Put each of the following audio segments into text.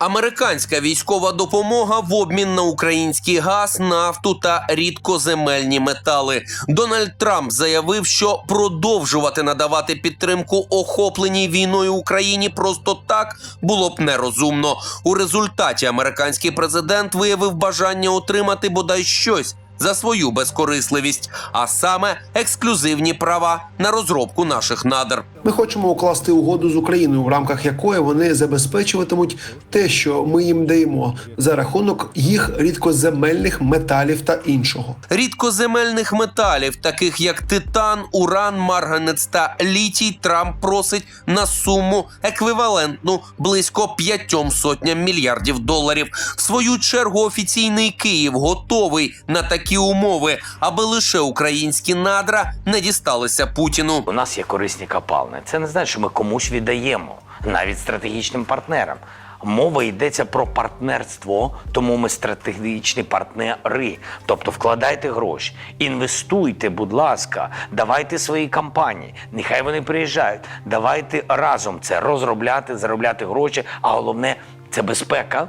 Американська військова допомога в обмін на український газ, нафту та рідкоземельні метали. Дональд Трамп заявив, що продовжувати надавати підтримку охопленій війною Україні просто так було б нерозумно. У результаті американський президент виявив бажання отримати бодай щось. За свою безкорисливість, а саме ексклюзивні права на розробку наших надр. Ми хочемо укласти угоду з Україною, в рамках якої вони забезпечуватимуть те, що ми їм даємо за рахунок їх рідкоземельних металів та іншого. Рідкоземельних металів, таких як титан, уран, марганець та літій, Трамп просить на суму еквівалентну близько п'ятьом сотням мільярдів доларів. В свою чергу офіційний Київ готовий на такі умови, аби лише українські надра не дісталися Путіну. У нас є корисні копалини. Це не значить, що ми комусь віддаємо, навіть стратегічним партнерам. Мова йдеться про партнерство, тому ми стратегічні партнери. Тобто вкладайте гроші, інвестуйте, будь ласка, давайте свої компанії. Нехай вони приїжджають. Давайте разом це розробляти, заробляти гроші. А головне це безпека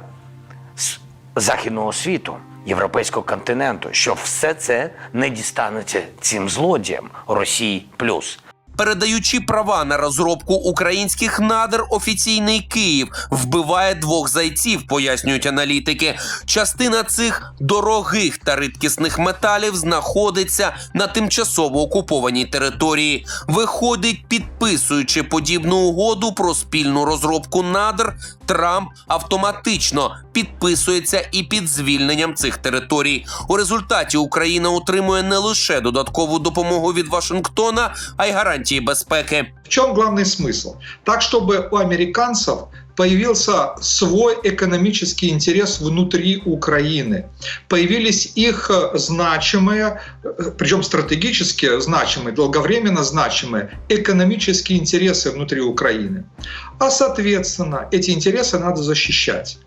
з західного світу, європейського континенту, що все це не дістанеться цим злодіям Росії плюс. Передаючи права на розробку українських надр, офіційний Київ вбиває двох зайців, пояснюють аналітики. Частина цих дорогих та рідкісних металів знаходиться на тимчасово окупованій території. Виходить, підписуючи подібну угоду про спільну розробку надр, Трамп автоматично підписується і під звільненням цих територій. У результаті Україна отримує не лише додаткову допомогу від Вашингтона, а й гарантії безпеки. В чем главный смысл? Так, чтобы у американцев появился свой экономический интерес внутри Украины. Появились их э, значимые, э, причем стратегически значимые, долговременно значимые экономические интересы внутри Украины. А соответственно, эти интересы надо защищать.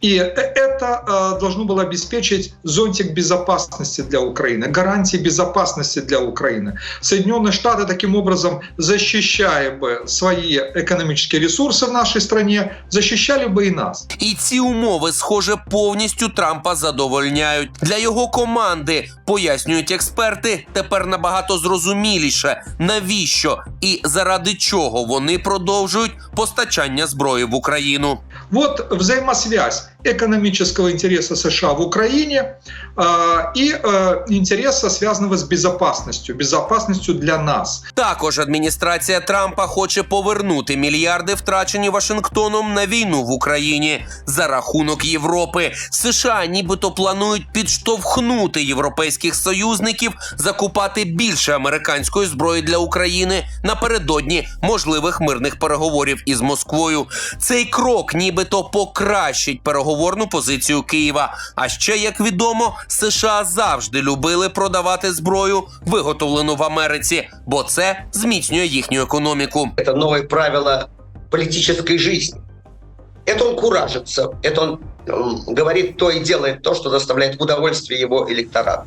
И это э, должно было обеспечить зонтик безопасности для Украины, гарантии безопасности для Украины. Соединенные Штаты таким образом, защищая бы свои экономические ресурсы в нашей стране, защищали бы и нас. І ці умови, схоже, повністю Трампа задовольняють. Для його команди, пояснюють експерти, тепер набагато зрозуміліше, навіщо і заради чого вони продовжують постачання зброї в Україну. Вот взаимосвязь экономического интереса США в Украине э, и э, интереса, связанного с безопасностью, безопасностью для нас. Також адміністрація Трампа хоче повернути мільярди, втрачені Вашингтоном на війну в Україні за рахунок Європи. США нібито планують підштовхнути європейських союзників закупати більше американської зброї для України напередодні можливих мирних переговорів із Москвою. Цей крок нібито покращить переговорну позицію Києва. А ще як відомо, США завжди любили продавати зброю, виготовлену в Америці, бо це зміцнює їхню економіку. это новые правила политической жизни. Это он куражится, это он м, говорит то и делает то, что доставляет удовольствие его электорату.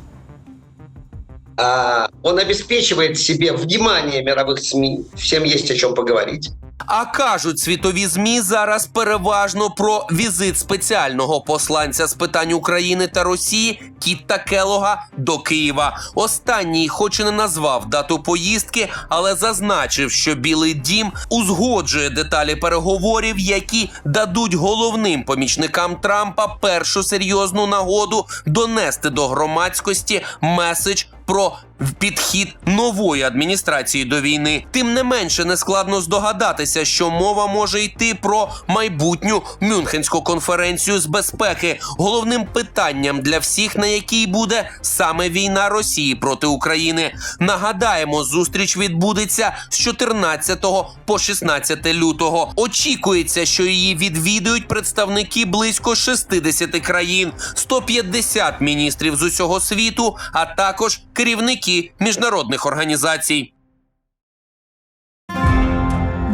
Он обеспечивает себе внимание мировых СМИ, всем есть о чем поговорить. А кажуть світові змі зараз переважно про візит спеціального посланця з питань України та Росії Кітта Келога до Києва. Останній, хоч і не назвав дату поїздки, але зазначив, що Білий Дім узгоджує деталі переговорів, які дадуть головним помічникам Трампа першу серйозну нагоду донести до громадськості меседж про підхід нової адміністрації до війни. Тим не менше, нескладно здогадатися, що мова може йти про майбутню Мюнхенську конференцію з безпеки, головним питанням для всіх, на якій буде саме війна Росії проти України. Нагадаємо, зустріч відбудеться з 14 по 16 лютого. Очікується, що її відвідують представники близько 60 країн, 150 міністрів з усього світу, а також керівники міжнародних організацій.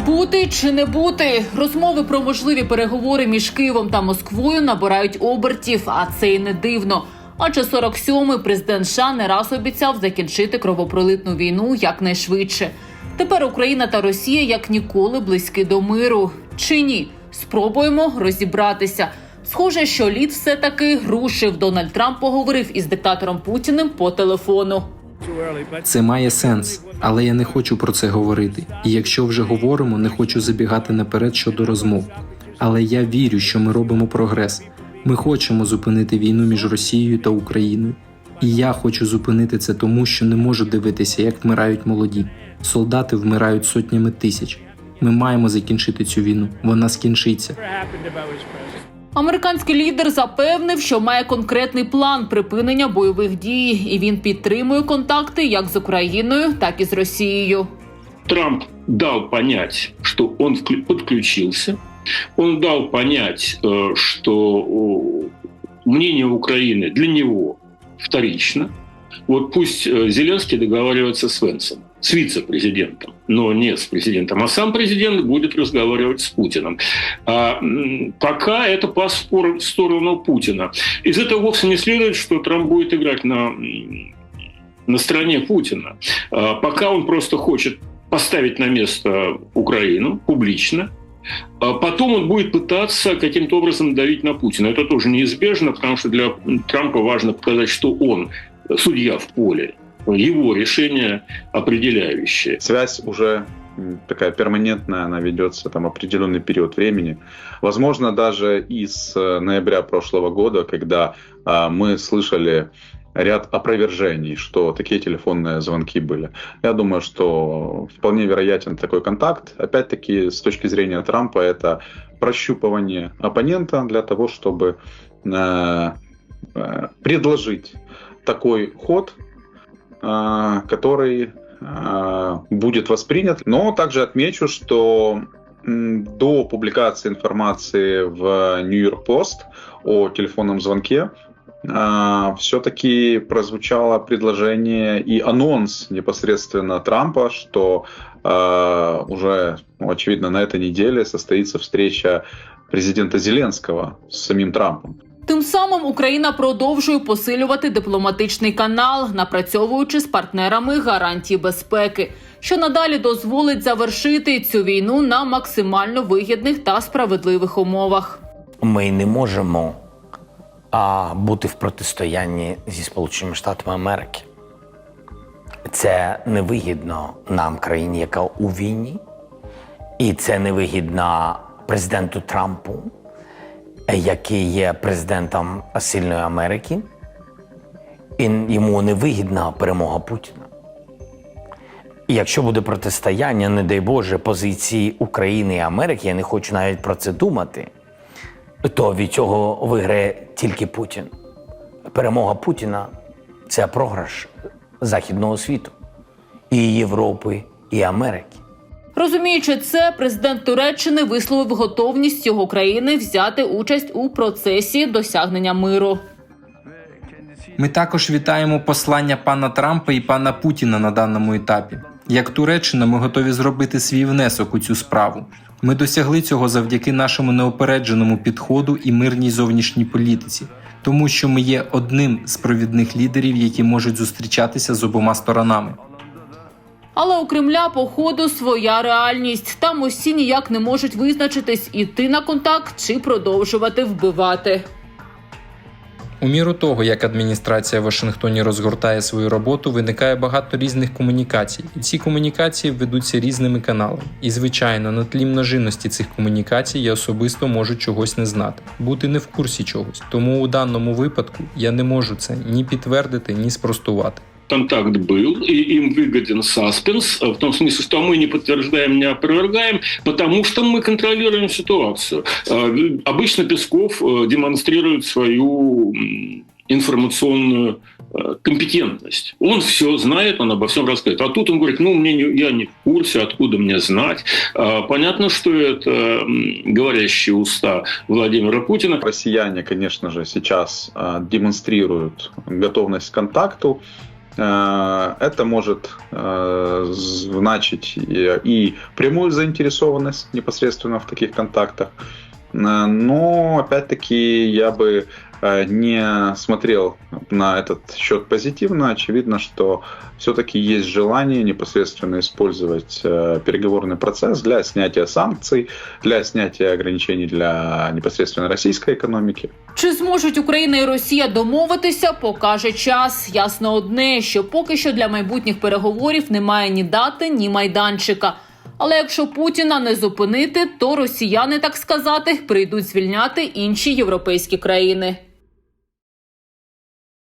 Бути чи не бути розмови про можливі переговори між Києвом та Москвою набирають обертів, а це й не дивно. Адже 47-й президент США не раз обіцяв закінчити кровопролитну війну якнайшвидше. Тепер Україна та Росія як ніколи близькі до миру. Чи ні? Спробуємо розібратися. Схоже, що лід все таки рушив. Дональд Трамп поговорив із диктатором Путіним по телефону. Це має сенс, але я не хочу про це говорити. І якщо вже говоримо, не хочу забігати наперед щодо розмов. Але я вірю, що ми робимо прогрес. Ми хочемо зупинити війну між Росією та Україною. І я хочу зупинити це тому, що не можу дивитися, як вмирають молоді. Солдати вмирають сотнями тисяч. Ми маємо закінчити цю війну. Вона скінчиться. Американський лідер запевнив, що має конкретний план припинення бойових дій, і він підтримує контакти як з Україною, так і з Росією. Трамп дав понять, що он підключився. Він дал понять, що что України мнение Украины для него вторично. Вот пусть э, Зеленский договаривается с Венсом, с вице-президентом, но не с президентом, а сам президент будет разговаривать с Путиным. А, пока это паспорт в сторону Путина. Из этого вовсе не следует, что Трамп будет играть на, на стороне Путина. А, Пока он просто хочет поставить на место Украину публично. А Потом он будет пытаться каким-то образом давить на Путина. Это тоже неизбежно, потому что для Трампа важно показать, что он судья в поле. Его решение определяющее. Связь уже такая перманентная, она ведется там определенный период времени. Возможно, даже из э, ноября прошлого года, когда а, мы слышали ряд опровержений, что такие телефонные звонки были. Я думаю, что вполне вероятен такой контакт. Опять-таки, с точки зрения Трампа, это прощупывание оппонента для того, чтобы э, предложить такой ход, э, который э, будет воспринят. Но также отмечу, что до публикации информации в Нью-Йорк Пост о телефонном звонке все-таки прозвучало предложение и анонс непосредственно Трампа, что э, уже, ну, очевидно, на этой неделе состоится встреча президента Зеленского с самим Трампом. Тим самим Україна продовжує посилювати дипломатичний канал, напрацьовуючи з партнерами гарантії безпеки, що надалі дозволить завершити цю війну на максимально вигідних та справедливих умовах. Ми не можемо а, бути в протистоянні зі Сполученими Штатами Америки. Це невигідно нам, країні, яка у війні, і це невигідно президенту Трампу, який є президентом сильної Америки, і йому невигідна перемога Путіна. І якщо буде протистояння, не дай Боже, позиції України і Америки, я не хочу навіть про це думати, то від цього виграє тільки Путін. Перемога Путіна це програш Західного світу, і Європи, і Америки. Розуміючи це, президент Туреччини висловив готовність його країни взяти участь у процесі досягнення миру. Ми також вітаємо послання пана Трампа і пана Путіна на даному етапі. Як Туреччина, ми готові зробити свій внесок у цю справу. Ми досягли цього завдяки нашому неопередженому підходу і мирній зовнішній політиці, тому що ми є одним з провідних лідерів, які можуть зустрічатися з обома сторонами. Але у Кремля, походу, своя реальність. Там усі ніяк не можуть визначитись, іти на контакт чи продовжувати вбивати. У міру того, як адміністрація в Вашингтоні розгортає свою роботу, виникає багато різних комунікацій, і ці комунікації ведуться різними каналами. І звичайно, на тлі множинності цих комунікацій я особисто можу чогось не знати, бути не в курсі чогось. Тому у даному випадку я не можу це ні підтвердити, ні спростувати. Контакт был, и им выгоден саспенс, в том смысле, что мы не подтверждаем, не опровергаем, потому что мы контролируем ситуацию. Э, Обычно Песков э, демонстрирует свою информационную э, компетентность. Он все знает, он обо всем рассказывает. А тут он говорит, ну, мне не, я не в курсе, откуда мне знать. Понятно, что это говорящие уста Владимира Путина. Россияне, конечно же, сейчас э, демонстрируют готовность к контакту. Э, Это может э, значить и, и прямую заинтересованность непосредственно в таких контактах. Э, Но, опять-таки, я бы э, не смотрел на этот счет позитивно. Очевидно, что все-таки есть желание непосредственно использовать э, переговорный процесс для снятия санкций, для снятия ограничений для непосредственно российской экономики. Чи зможуть Україна і Росія домовитися, покаже час. Ясно одне, що поки що для майбутніх переговорів немає ні дати, ні майданчика. Але якщо Путіна не зупинити, то росіяни, так сказати, прийдуть звільняти інші європейські країни.